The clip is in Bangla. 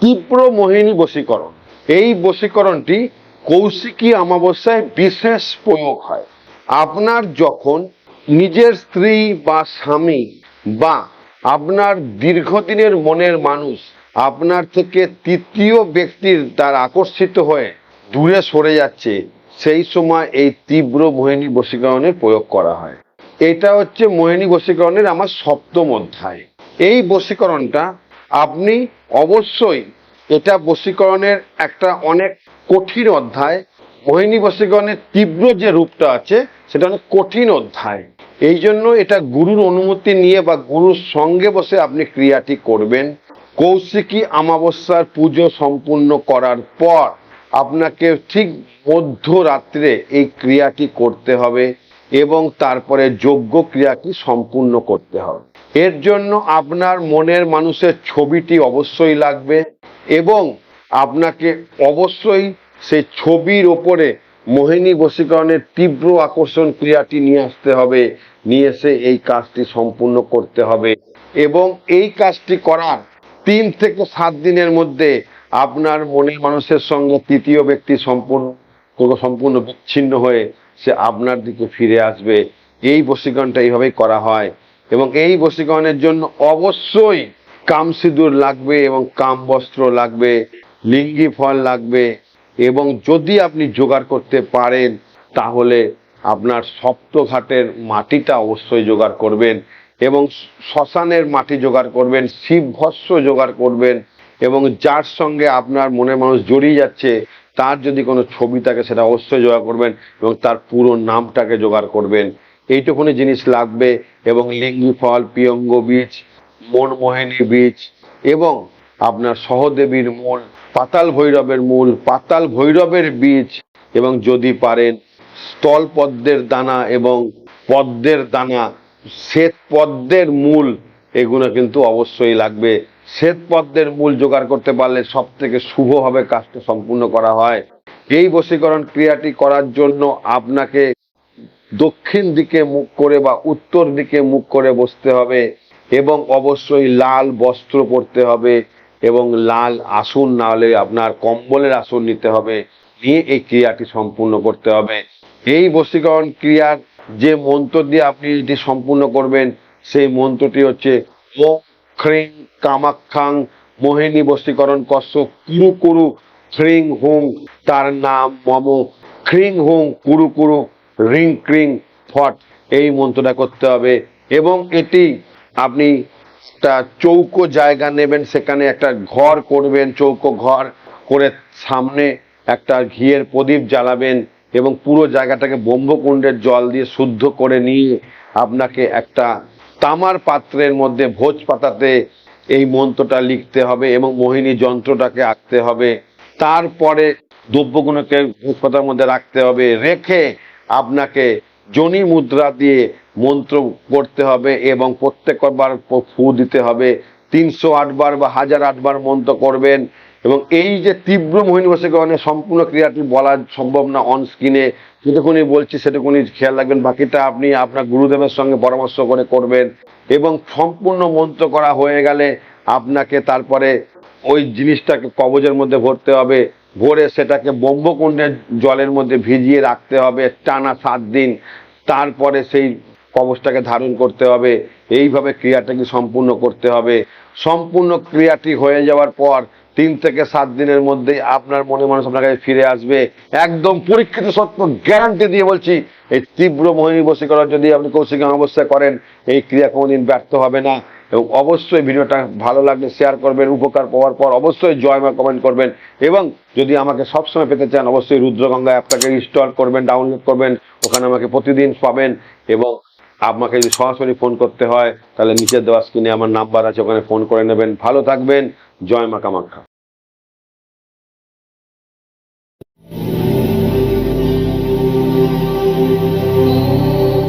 তীব্র মোহিনী বশীকরণ। এই বশীকরণটি কৌশিকী অমাবস্যায় বিশেষ প্রয়োগ হয়। আপনার যখন নিজের স্ত্রী বা স্বামী বা আপনার দীর্ঘদিনের মনের মানুষ আপনার থেকে তৃতীয় ব্যক্তির দ্বারা আকর্ষিত হয়ে দূরে সরে যাচ্ছে, সেই সময় এই তীব্র মোহিনী বশীকরণের প্রয়োগ করা হয়। এটা হচ্ছে মোহিনী বশীকরণের আমার সপ্তম অধ্যায়। এই বশীকরণটা আপনি অবশ্যই এটা বশীকরণের একটা অনেক কঠিন অধ্যায়। মোহিনী বশীকরণের তীব্র যে রূপটা আছে, সেটা অনেক কঠিন অধ্যায়। এই জন্য এটা গুরুর অনুমতি নিয়ে বা গুরুর সঙ্গে বসে আপনি ক্রিয়াটি করবেন। কৌশিকী অমাবস্যার পুজো সম্পূর্ণ করার পর আপনাকে ঠিক মধ্যরাত্রে এই ক্রিয়াটি করতে হবে এবং তারপরে যোগ্য ক্রিয়াটি সম্পূর্ণ করতে হবে। এর জন্য আপনার মনের মানুষের ছবিটি অবশ্যই লাগবে এবং আপনাকে অবশ্যই সেই ছবির ওপরে মোহিনী বশীকরণের তীব্র আকর্ষণ ক্রিয়াটি নিয়ে আসতে হবে, নিয়ে এসে এই কাজটি সম্পূর্ণ করতে হবে। এবং এই কাজটি করার তিন থেকে সাত দিনের মধ্যে আপনার মনের মানুষের সঙ্গে তৃতীয় ব্যক্তি সম্পূর্ণ, কোনো সম্পূর্ণ বিচ্ছিন্ন হয়ে সে আপনার দিকে ফিরে আসবে। এই বশীকরণটা এইভাবেই করা হয়। এবং এই বশীকরণের জন্য অবশ্যই কাম সিঁদুর লাগবে এবং কাম বস্ত্র লাগবে, লিঙ্গি ফল লাগবে এবং যদি আপনি জোগাড় করতে পারেন, তাহলে আপনার সপ্তঘাটের মাটিটা অবশ্যই জোগাড় করবেন এবং শ্মশানের মাটি জোগাড় করবেন শিব ভস্য জোগাড় করবেন এবং যার সঙ্গে আপনার মনের মানুষ জড়িয়ে যাচ্ছে, তার যদি কোনো ছবি থাকে সেটা অবশ্যই জোগাড় করবেন এবং তার পুরো নামটাকে জোগাড় করবেন। এইটুকুনি জিনিস লাগবে এবং লিঙ্গি ফল, পিয়ঙ্গ বীজ মনমোহিনী বীজ এবং আপনার সহদেবীর মূল, পাতাল ভৈরবের মূল, পাতাল ভৈরবের বীজ এবং যদি পারেন স্থল পদ্মের দানা এবং পদ্মের দানা, শ্বেত পদ্মের মূল, এগুলো কিন্তু অবশ্যই লাগবে। শ্বেত পদ্মের মূল জোগাড় করতে পারলে সব থেকে শুভভাবে কাজটা সম্পূর্ণ করা হয়। এই বশীকরণ ক্রিয়াটি করার জন্য আপনাকে দক্ষিণ দিকে মুখ করে বা উত্তর দিকে মুখ করে বসতে হবে এবং অবশ্যই লাল বস্ত্র পরতে হবে এবং লাল আসন না হলে আপনার কম্বলের আসন নিতে হবে। নিয়ে এই ক্রিয়াটি সম্পূর্ণ করতে হবে। এই বশীকরণ ক্রিয়ার যে মন্ত্র দিয়ে আপনি এটি সম্পূর্ণ করবেন, সেই মন্ত্রটি হচ্ছে ওম খ্রিং কামাখ্যাং মোহিনী বশীকরণ কষ্ট কুরু কুরু খ্রিং হুং তার নাম মম। খ্রিং হুং কুরু কুরু রিং ক্রিং ফট, এই মন্ত্রটা করতে হবে। এবং এটি আপনি একটা চৌকো জায়গা নেবেন, সেখানে একটা ঘর করবেন, চৌকো ঘর করে সামনে একটা ঘিয়ের প্রদীপ জ্বালাবেন এবং পুরো জায়গাটাকে ব্রহ্মকুণ্ডের জল দিয়ে শুদ্ধ করে নিয়ে আপনাকে একটা তামার পাত্রের মধ্যে ভোজ পাতাতে এই মন্ত্রটা লিখতে হবে এবং মোহিনী যন্ত্রটাকে আঁকতে হবে। তারপরে দ্রব্যগুণকে ভোজ পাতার মধ্যে রাখতে হবে। রেখে আপনাকে জনি মুদ্রা দিয়ে মন্ত্র করতে হবে এবং প্রত্যেকবার ফু দিতে হবে। তিনশো আটবার বা হাজার আটবার মন্ত্র করবেন এবং এই যে তীব্র মোহিনী বশীকরণের সম্পূর্ণ ক্রিয়াটি বলা সম্ভব না অন স্ক্রিনে যেটুকুনি বলছি, সেটুকুনি খেয়াল রাখবেন। বাকিটা আপনি আপনার গুরুদেবের সঙ্গে পরামর্শ করে করবেন এবং সম্পূর্ণ মন্ত্র করা হয়ে গেলে আপনাকে তারপরে ওই জিনিসটাকে কবজের মধ্যে ভরতে হবে। ভরে সেটাকে ব্রহ্মকুণ্ডের জলের মধ্যে ভিজিয়ে রাখতে হবে, টানা সাত দিন। তারপরে সেই কবচটাকে ধারণ করতে হবে। এইভাবে ক্রিয়াটাকে সম্পূর্ণ করতে হবে। সম্পূর্ণ ক্রিয়াটি হয়ে যাওয়ার পর তিন থেকে সাত দিনের মধ্যে আপনার মনে মানুষ আপনার কাছে ফিরে আসবে। একদম পরীক্ষিত সত্য গ্যারান্টি দিয়ে বলছি, এই তীব্র মোহিনী বশীকরণ যদি আপনি কৌশিক অবস্থা করেন, এই ক্রিয়া কোনোদিন ব্যর্থ হবে না। এবং অবশ্যই ভিডিওটা ভালো লাগলে শেয়ার করবেন, উপকার পাওয়ার পর অবশ্যই জয় মা কমেন্ট করবেন এবং যদি আমাকে সবসময় পেতে চান, অবশ্যই রুদ্রগঙ্গা অ্যাপটাকে ইনস্টল করবেন ডাউনলোড করবেন, ওখানে আমাকে প্রতিদিন পাবেন এবং আমাকে যদি সরাসরি ফোন করতে হয়, তাহলে নিচের দেওয়া স্ক্রিনে আমার নাম্বার আছে, ওখানে ফোন করে নেবেন। ভালো থাকবেন, জয় মা কামাখ্যা।